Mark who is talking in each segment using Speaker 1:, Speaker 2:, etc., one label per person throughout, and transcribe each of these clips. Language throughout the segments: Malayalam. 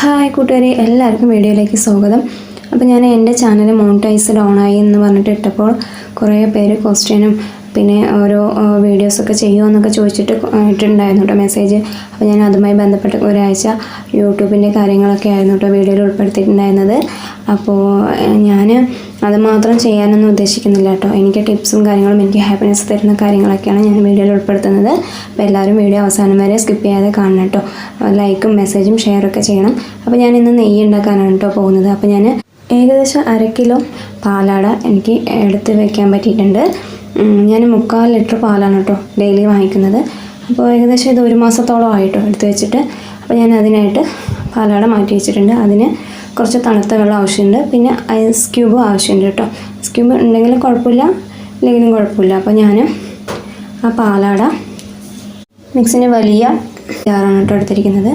Speaker 1: ഹായ് കൂട്ടുകാരെ എല്ലാവർക്കും വീഡിയോയിലേക്ക് സ്വാഗതം. അപ്പോൾ ഞാൻ എന്റെ ചാനൽ മോണിറ്റൈസ്ഡ് ഓണായി എന്ന് പറഞ്ഞിട്ട് ഇട്ടപ്പോൾ കുറേ പേര് ക്വസ്റ്റ്യനും പിന്നെ ഓരോ വീഡിയോസൊക്കെ ചെയ്യുമോ എന്നൊക്കെ ചോദിച്ചിട്ട് ഇട്ടിട്ടുണ്ടായിരുന്നു കേട്ടോ മെസ്സേജ്. അപ്പോൾ ഞാൻ അതുമായി ബന്ധപ്പെട്ട് ഒരാഴ്ച യൂട്യൂബിന്റെ കാര്യങ്ങളൊക്കെ ആയിരുന്നു കേട്ടോ വീഡിയോയിൽ ഉൾപ്പെടുത്തിയിട്ടുണ്ടായിരുന്നത്. അപ്പോൾ ഞാൻ അതുമാത്രം ചെയ്യാനൊന്നും ഉദ്ദേശിക്കുന്നില്ല കേട്ടോ എനിക്ക് ടിപ്സും കാര്യങ്ങളും എനിക്ക് ഹാപ്പിനെസ് തരുന്ന കാര്യങ്ങളൊക്കെയാണ് ഞാൻ വീഡിയോയിൽ ഉൾപ്പെടുത്തുന്നത്. അപ്പോൾ എല്ലാവരും വീഡിയോ അവസാനം വരെ സ്കിപ്പ് ചെയ്യാതെ കാണണം കേട്ടോ ലൈക്കും മെസ്സേജും ഷെയറൊക്കെ ചെയ്യണം. അപ്പോൾ ഞാൻ ഇന്ന് നെയ്യ് ഉണ്ടാക്കാനാണ് കേട്ടോ പോകുന്നത്. അപ്പോൾ ഞാൻ ഏകദേശം അര കിലോ പാലാട എനിക്ക് എടുത്ത് വയ്ക്കാൻ പറ്റിയിട്ടുണ്ട്. ഞാൻ മുക്കാൽ ലിറ്റർ പാലാണ് കേട്ടോ ഡെയിലി വാങ്ങിക്കുന്നത്. അപ്പോൾ ഏകദേശം ഇത് ഒരു മാസത്തോളം ആയിട്ടോ എടുത്തു വെച്ചിട്ട്. അപ്പോൾ ഞാൻ അതിനായിട്ട് പാലാട മാറ്റി വെച്ചിട്ടുണ്ട്. അതിന് കുറച്ച് തണുത്ത വെള്ളം ആവശ്യമുണ്ട്. പിന്നെ ഐസ് ക്യൂബ് ആവശ്യമുണ്ട് കേട്ടോ. ഐസ് ക്യൂബ് ഉണ്ടെങ്കിലും കുഴപ്പമില്ല ഇല്ലെങ്കിലും കുഴപ്പമില്ല. അപ്പോൾ ഞാൻ ആ പാലാട മിക്സിന് വലിയ ജാറാണ് കേട്ടോ എടുത്തിരിക്കുന്നത്.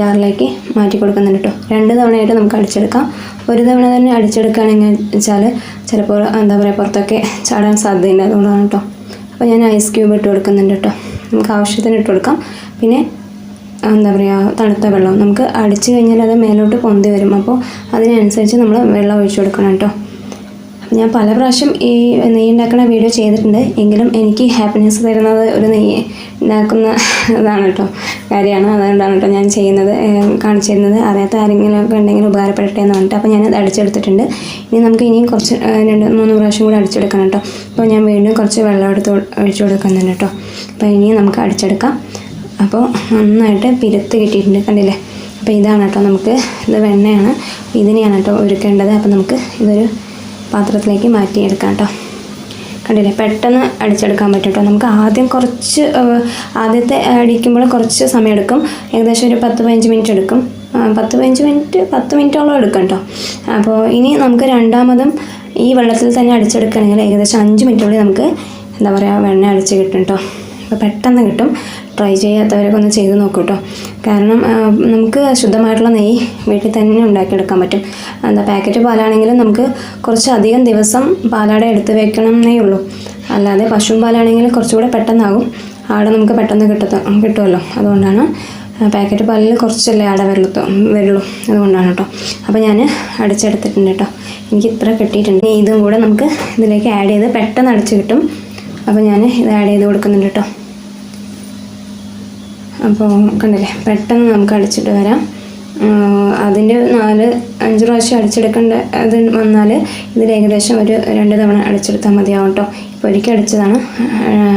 Speaker 1: ജാറിലേക്ക് മാറ്റി കൊടുക്കുന്നുണ്ട് കേട്ടോ രണ്ട് തവണയായിട്ട് നമുക്ക് അടിച്ചെടുക്കാം. ഒരു തവണ തന്നെ അടിച്ചെടുക്കുകയാണെങ്കിൽ വെച്ചാൽ ചിലപ്പോൾ എന്താ പറയുക പുറത്തൊക്കെ ചാടാൻ സാധ്യതയുണ്ട് അതുകൊണ്ടാണ് കേട്ടോ അപ്പോൾ ഞാൻ ഐസ് ക്യൂബ് ഇട്ട് കൊടുക്കുന്നുണ്ട് കേട്ടോ നമുക്ക് ആവശ്യത്തിന് ഇട്ട് കൊടുക്കാം. പിന്നെ എന്താ പറയുക തണുത്ത വെള്ളം. നമുക്ക് അടിച്ചു കഴിഞ്ഞാൽ അത് മേലോട്ട് പൊന്തി വരും. അപ്പോൾ അതിനനുസരിച്ച് നമ്മൾ വെള്ളം ഒഴിച്ചു കൊടുക്കണം കേട്ടോ ഞാൻ പല പ്രാവശ്യം ഈ നെയ്യ് ഉണ്ടാക്കുന്ന വീഡിയോ ചെയ്തിട്ടുണ്ട്. എങ്കിലും എനിക്ക് ഹാപ്പിനെസ് തരുന്നത് ഒരു നെയ്യ് ഉണ്ടാക്കുന്ന ഇതാണ് കേട്ടോ കാര്യമാണ്. അതുകൊണ്ടാണ് കേട്ടോ ഞാൻ ചെയ്യുന്നത് കാണിച്ചു തരുന്നത് അറിയാത്ത ആരെങ്കിലും ഒക്കെ ഉണ്ടെങ്കിൽ ഉപകാരപ്പെടട്ടെ എന്ന് പറഞ്ഞിട്ട് അപ്പോൾ ഞാനത് അടിച്ചെടുത്തിട്ടുണ്ട്. ഇനി നമുക്ക് ഇനിയും കുറച്ച് രണ്ട് മൂന്ന് പ്രാവശ്യം കൂടി അടിച്ചെടുക്കണം കേട്ടോ. അപ്പോൾ ഞാൻ വീണ്ടും കുറച്ച് വെള്ളം എടുത്ത് ഒഴിച്ചു കൊടുക്കുന്നുണ്ട് കേട്ടോ. അപ്പോൾ ഇനിയും നമുക്ക് അടിച്ചെടുക്കാം. അപ്പോൾ നന്നായിട്ട് പിരുത്ത് കിട്ടിയിട്ടുണ്ട് കണ്ടില്ലേ? അപ്പോൾ ഇതാണ് കേട്ടോ നമുക്ക് ഇത് വെണ്ണയാണ്. ഇതിനെയാണ് കേട്ടോ ഒരുക്കേണ്ടത്. അപ്പോൾ നമുക്ക് ഇതൊരു പാത്രത്തിലേക്ക് മാറ്റിയെടുക്കാം കേട്ടോ കണ്ടില്ലേ? പെട്ടെന്ന് അടിച്ചെടുക്കാൻ പറ്റും കേട്ടോ നമുക്ക് ആദ്യം കുറച്ച് ആദ്യത്തെ അടിക്കുമ്പോൾ കുറച്ച് സമയം എടുക്കും ഏകദേശം ഒരു പത്ത് പതിനഞ്ച് മിനിറ്റ് എടുക്കും. പത്ത് പതിനഞ്ച് മിനിറ്റ് പത്ത് മിനിറ്റോളം എടുക്കും കേട്ടോ അപ്പോൾ ഇനി നമുക്ക് രണ്ടാമതും ഈ വെള്ളത്തിൽ തന്നെ അടിച്ചെടുക്കുകയാണെങ്കിൽ ഏകദേശം അഞ്ച് മിനിറ്റുള്ളിൽ നമുക്ക് എന്താ പറയുക വെണ്ണ അടിച്ച് കിട്ടും കേട്ടോ അപ്പോൾ പെട്ടെന്ന് കിട്ടും. ട്രൈ ചെയ്യാത്തവരൊക്കെ ഒന്ന് ചെയ്ത് നോക്കൂ കേട്ടോ കാരണം നമുക്ക് ശുദ്ധമായിട്ടുള്ള നെയ്യ് വീട്ടിൽ തന്നെ ഉണ്ടാക്കിയെടുക്കാൻ പറ്റും. എന്താ പാക്കറ്റ് പാലാണെങ്കിലും നമുക്ക് കുറച്ചധികം ദിവസം പാലാടെ എടുത്ത് വെക്കണം എന്നേ ഉള്ളൂ. അല്ലാതെ പശു പാലാണെങ്കിൽ കുറച്ചുകൂടെ പെട്ടെന്നാകും. ആടെ നമുക്ക് പെട്ടെന്ന് കിട്ടത്ത കിട്ടുമല്ലോ അതുകൊണ്ടാണ് പാക്കറ്റ് പാലിൽ കുറച്ചല്ലേ ആടെ വെള്ളത്തോ വരുള്ളൂ അതുകൊണ്ടാണ് കേട്ടോ അപ്പോൾ ഞാൻ അടിച്ചെടുത്തിട്ടുണ്ട് കേട്ടോ എനിക്ക് ഇത്ര കിട്ടിയിട്ടുണ്ട്. ഇതും കൂടെ നമുക്ക് ഇതിലേക്ക് ആഡ് ചെയ്ത് പെട്ടെന്ന് അടിച്ച് കിട്ടും. അപ്പോൾ ഞാൻ ഇത് ആഡ് ചെയ്ത് കൊടുക്കുന്നുണ്ട് കേട്ടോ അപ്പോൾ കണ്ടില്ലേ? പെട്ടെന്ന് നമുക്ക് അടിച്ചിട്ട് വരാം. അതിന്റെ നാല് അഞ്ച് പ്രാവശ്യം അടിച്ചെടുക്കേണ്ട അത് വന്നാൽ ഇതിൽ ഏകദേശം ഒരു രണ്ട് തവണ അടിച്ചെടുത്താൽ മതിയാവും കേട്ടോ. ഇപ്പോൾ ഒരിക്കൽ അടിച്ചതാണ്.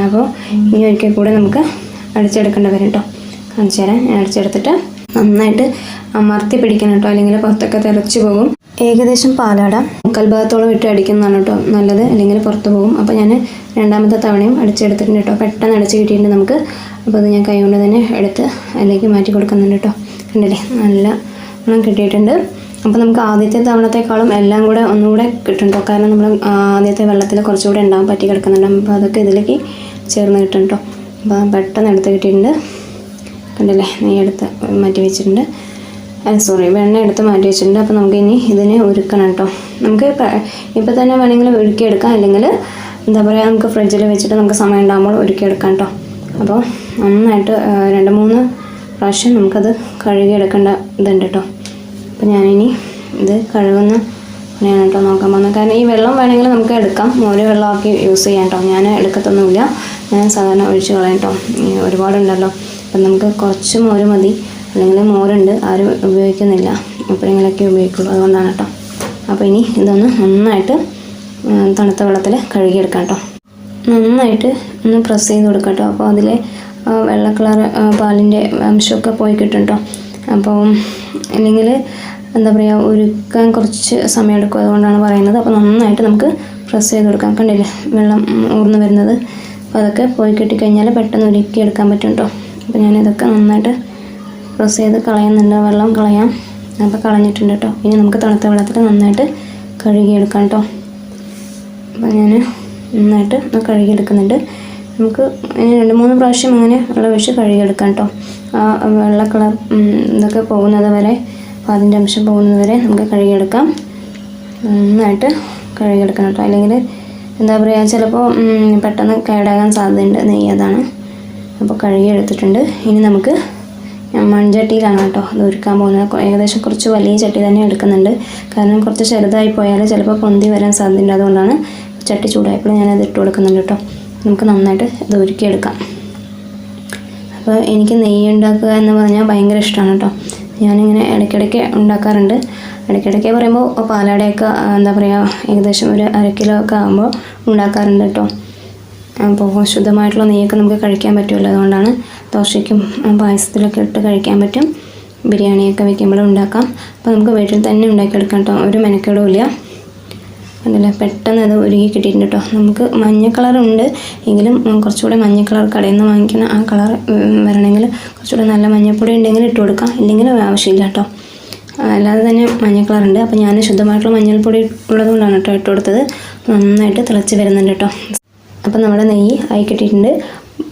Speaker 1: അപ്പോൾ ഇനി ഒരിക്കൽ കൂടെ നമുക്ക് അടിച്ചെടുക്കേണ്ടി വരും കേട്ടോ. കാണിച്ചു തരാം. ഞാൻ അടിച്ചെടുത്തിട്ട് നന്നായിട്ട് അമർത്തി പിടിക്കണം കേട്ടോ. അല്ലെങ്കിൽ പുറത്തൊക്കെ തെറിച്ച് പോകും. ഏകദേശം പാലാട. മുക്കാൽ ഭാഗത്തോളം ഇട്ട് അടിക്കുന്നതാണ് കേട്ടോ നല്ലത്. അല്ലെങ്കിൽ പുറത്ത് പോകും. അപ്പോൾ ഞാൻ രണ്ടാമത്തെ തവണയും അടിച്ചെടുത്തിട്ടുണ്ട് കേട്ടോ. പെട്ടെന്ന് അടിച്ച് കിട്ടിയിട്ടുണ്ട് നമുക്ക്. അപ്പോൾ അത് ഞാൻ കൈ കൊണ്ട് തന്നെ എടുത്ത് അതിലേക്ക് മാറ്റി കൊടുക്കുന്നുണ്ട് കേട്ടോ. കണ്ടില്ലേ? നല്ല ഗുണം കിട്ടിയിട്ടുണ്ട്. അപ്പോൾ നമുക്ക് ആദ്യത്തെ തവണത്തെക്കാളും എല്ലാം കൂടെ ഒന്നുകൂടെ കിട്ടും കേട്ടോ. കാരണം നമ്മൾ ആദ്യത്തെ വെള്ളത്തിൽ കുറച്ചുകൂടെ ഉണ്ടാകാൻ പറ്റി കിടക്കുന്നുണ്ട്. അപ്പോൾ അതൊക്കെ ഇതിലേക്ക് ചേർന്ന് കിട്ടും കേട്ടോ. അപ്പോൾ പെട്ടെന്ന് എടുത്ത് കിട്ടിയിട്ടുണ്ട്. കണ്ടില്ലേ? നെയ്യ് എടുത്ത് മാറ്റി വെച്ചിട്ടുണ്ട്. സോറി വെണ്ണ എടുത്ത് മാറ്റി വെച്ചിട്ടുണ്ട്. അപ്പോൾ നമുക്ക് ഇനി ഇതിനെ ഉരുക്കണം കേട്ടോ. നമുക്ക് ഇപ്പോൾ തന്നെ വേണമെങ്കിൽ ഒരുക്കിയെടുക്കാം. അല്ലെങ്കിൽ എന്താ പറയുക നമുക്ക് ഫ്രിഡ്ജിൽ വെച്ചിട്ട് നമുക്ക് സമയം ഉണ്ടാകുമ്പോൾ ഒരുക്കിയെടുക്കാം കേട്ടോ അപ്പോൾ നന്നായിട്ട് രണ്ട് മൂന്ന് പ്രാവശ്യം നമുക്കത് കഴുകിയെടുക്കേണ്ട ഇതുണ്ട് കേട്ടോ അപ്പോൾ ഞാനിനി ഇത് കഴുകുന്ന പണിയാണ് കേട്ടോ നോക്കാൻ പോകുന്നത്. കാരണം ഈ വെള്ളം വേണമെങ്കിൽ നമുക്ക് എടുക്കാം. മോര് വെള്ളമാക്കി യൂസ് ചെയ്യാം കേട്ടോ ഞാൻ എടുക്കത്തൊന്നുമില്ല. ഞാൻ സാധാരണ ഒഴിച്ച് കളയാം കേട്ടോ ഒരുപാടുണ്ടല്ലോ. അപ്പം നമുക്ക് കുറച്ച് മോര് മതി. അല്ലെങ്കിൽ മോരുണ്ട്. ആരും ഉപയോഗിക്കുന്നില്ല. എപ്പോഴെങ്കിലൊക്കെ ഉപയോഗിക്കുള്ളൂ. അതുകൊണ്ടാണ് കേട്ടോ അപ്പോൾ ഇനി ഇതൊന്ന് നന്നായിട്ട് തണുത്ത വെള്ളത്തിൽ കഴുകിയെടുക്കാം കേട്ടോ. നന്നായിട്ട് ഒന്ന് പ്രസ് ചെയ്ത് കൊടുക്കാം കേട്ടോ. അപ്പോൾ അതിലെ വെള്ള കളർ പാലിന്റെ അംശമൊക്കെ പോയി കിട്ടും കേട്ടോ. അപ്പോൾ അല്ലെങ്കിൽ എന്താ പറയുക ഒരുക്കാൻ കുറച്ച് സമയം എടുക്കും അതുകൊണ്ടാണ് പറയുന്നത്. അപ്പോൾ നന്നായിട്ട് നമുക്ക് പ്രസ് ചെയ്ത് കൊടുക്കാം. കണ്ടില്ലേ വെള്ളം ഊർന്നു വരുന്നത്. അപ്പോൾ അതൊക്കെ പോയി കിട്ടിക്കഴിഞ്ഞാൽ പെട്ടെന്ന് ഉരുക്കി എടുക്കാൻ പറ്റും കേട്ടോ. അപ്പോൾ ഞാനിതൊക്കെ നന്നായിട്ട് പ്രസ് ചെയ്ത് കളയുന്നുണ്ട്. വെള്ളം കളയാം. അപ്പോൾ കളഞ്ഞിട്ടുണ്ട് കേട്ടോ ഇനി നമുക്ക് തണുത്ത വെള്ളത്തിൽ നന്നായിട്ട് കഴുകിയെടുക്കാം കേട്ടോ അപ്പോൾ ഞാൻ നന്നായിട്ട് കഴുകിയെടുക്കുന്നുണ്ട്. നമുക്ക് രണ്ട് മൂന്ന് പ്രാവശ്യം അങ്ങനെ വെള്ളം ഒഴിച്ച് കഴുകിയെടുക്കാം കേട്ടോ ആ വെള്ള കളർ ഇതൊക്കെ പോകുന്നത് വരെ അതിന്റെ അംശം പോകുന്നത് വരെ നമുക്ക് കഴുകിയെടുക്കാം. നന്നായിട്ട് കഴുകിയെടുക്കണം കേട്ടോ അല്ലെങ്കിൽ എന്താ പറയുക ചിലപ്പോൾ പെട്ടെന്ന് കേടാകാൻ സാധ്യതയുണ്ട് നെയ്യ് അതാണ്. അപ്പോൾ കഴുകിയെടുത്തിട്ടുണ്ട്. ഇനി നമുക്ക് മൺചട്ടിയിലാണ് കേട്ടോ അത് ഒരുക്കാൻ പോകുന്നത്. ഏകദേശം കുറച്ച് വലിയ ചട്ടി തന്നെ എടുക്കുന്നുണ്ട്. കാരണം കുറച്ച് ചെറുതായി പോയാൽ ചിലപ്പോൾ പൊന്തി വരാൻ സാധ്യതയുണ്ട്. അതുകൊണ്ടാണ് ചട്ടി ചൂടായപ്പോൾ ഞാനത് ഇട്ട് കൊടുക്കുന്നുണ്ട് കേട്ടോ. നമുക്ക് നന്നായിട്ട് ഇത് ഒരുക്കിയെടുക്കാം അപ്പോൾ എനിക്ക് നെയ്യ് ഉണ്ടാക്കുക എന്ന് പറഞ്ഞാൽ ഭയങ്കര ഇഷ്ടമാണ് കേട്ടോ. ഞാനിങ്ങനെ ഇടയ്ക്കിടയ്ക്ക് ഉണ്ടാക്കാറുണ്ട്. ഇടയ്ക്കിടയ്ക്ക് പറയുമ്പോൾ പാലാടയൊക്കെ എന്താ പറയുക ഏകദേശം ഒരു അര കിലോ ഒക്കെ ആകുമ്പോൾ ഉണ്ടാക്കാറുണ്ട് കേട്ടോ. അപ്പോൾ ശുദ്ധമായിട്ടുള്ള നെയ്യൊക്കെ നമുക്ക് കഴിക്കാൻ പറ്റുമല്ലോ. അതുകൊണ്ടാണ് ദോശയ്ക്കും പായസത്തിലൊക്കെ ഇട്ട് കഴിക്കാൻ പറ്റും. ബിരിയാണിയൊക്കെ വെക്കുമ്പോൾ ഉണ്ടാക്കാം. അപ്പോൾ നമുക്ക് വീട്ടിൽ തന്നെ ഉണ്ടാക്കിയെടുക്കാം കേട്ടോ. ഒരു മെനക്കേടും ഇല്ല. അതല്ല പെട്ടെന്ന് അത് ഒരുങ്ങി കിട്ടിയിട്ടുണ്ട് കേട്ടോ. നമുക്ക് മഞ്ഞ കളറുണ്ട് എങ്കിലും കുറച്ചുകൂടെ മഞ്ഞ കളർ കടയിൽ നിന്ന് വാങ്ങിക്കുന്ന ആ കളർ വരണമെങ്കിൽ കുറച്ചുകൂടെ നല്ല മഞ്ഞപ്പൊടി ഉണ്ടെങ്കിൽ ഇട്ട് കൊടുക്കാം. ഇല്ലെങ്കിൽ ആവശ്യമില്ല കേട്ടോ. അല്ലാതെ തന്നെ മഞ്ഞ കളറുണ്ട് അപ്പോൾ ഞാൻ ശുദ്ധമായിട്ടുള്ള മഞ്ഞൾപ്പൊടി ഉള്ളതുകൊണ്ടാണ് കേട്ടോ ഇട്ട് കൊടുത്തത്. നന്നായിട്ട് തിളച്ച് വരുന്നുണ്ട് കേട്ടോ. അപ്പം നമ്മുടെ നെയ്യ് ആയി കിട്ടിയിട്ടുണ്ട്.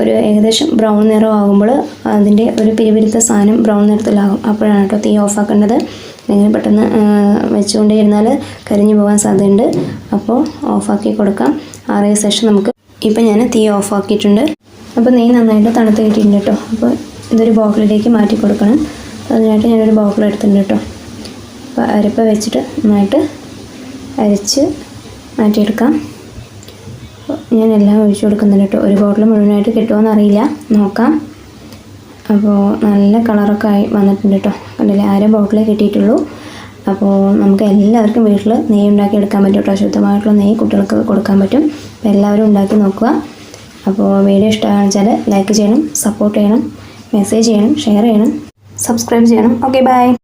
Speaker 1: ഒരു ഏകദേശം ബ്രൗൺ നിറം ആകുമ്പോൾ അതിന്റെ ഒരു പിരിപിരുത്ത സാധനം ബ്രൗൺ നിറത്തിലാകും. അപ്പോഴാണ് കേട്ടോ തീ ഓഫാക്കേണ്ടത് അല്ലെങ്കിൽ പെട്ടെന്ന് വെച്ചുകൊണ്ടേ ഇരുന്നാൽ കരിഞ്ഞു പോകാൻ സാധ്യതയുണ്ട്. അപ്പോൾ ഓഫാക്കി കൊടുക്കാം. ആറിയ ശേഷം നമുക്ക് ഇപ്പം ഞാൻ തീ ഓഫാക്കിയിട്ടുണ്ട് അപ്പോൾ നെയ്യ് നന്നായിട്ട് തണുത്ത് കിട്ടിയിട്ടുണ്ട് കേട്ടോ. അപ്പോൾ ഇതൊരു ബോട്ടിലേക്ക് മാറ്റി കൊടുക്കണം. അതിനായിട്ട് ഞാനൊരു ബോട്ടിൽ എടുത്തിട്ടുണ്ട് കേട്ടോ. അപ്പോൾ അരിപ്പ വെച്ചിട്ട് നന്നായിട്ട് അരച്ച് മാറ്റിയെടുക്കാം. അപ്പോൾ ഞാൻ എല്ലാം ഒഴിച്ചു കൊടുക്കുന്നുണ്ട് കേട്ടോ. ഒരു ബോട്ടിൽ മുഴുവനായിട്ട് കിട്ടുമോ അറിയില്ല. നോക്കാം. അപ്പോൾ നല്ല കളറൊക്കെ ആയി വന്നിട്ടുണ്ട് കേട്ടോ. കണ്ടില്ലേ? അര ബോട്ടിലേ കിട്ടിയിട്ടുള്ളൂ. അപ്പോൾ നമുക്ക് എല്ലാവർക്കും വീട്ടിൽ നെയ്യ് ഉണ്ടാക്കി എടുക്കാൻ പറ്റും കേട്ടോ. ശുദ്ധമായിട്ടുള്ള നെയ്യ് കുട്ടികൾക്ക് കൊടുക്കാൻ പറ്റും. അപ്പോൾ എല്ലാവരും ഉണ്ടാക്കി നോക്കുക. അപ്പോൾ വീഡിയോ ഇഷ്ടമാണെന്ന് വെച്ചാൽ ലൈക്ക് ചെയ്യണം സപ്പോർട്ട് ചെയ്യണം മെസ്സേജ് ചെയ്യണം ഷെയർ ചെയ്യണം സബ്സ്ക്രൈബ് ചെയ്യണം. Okay bye.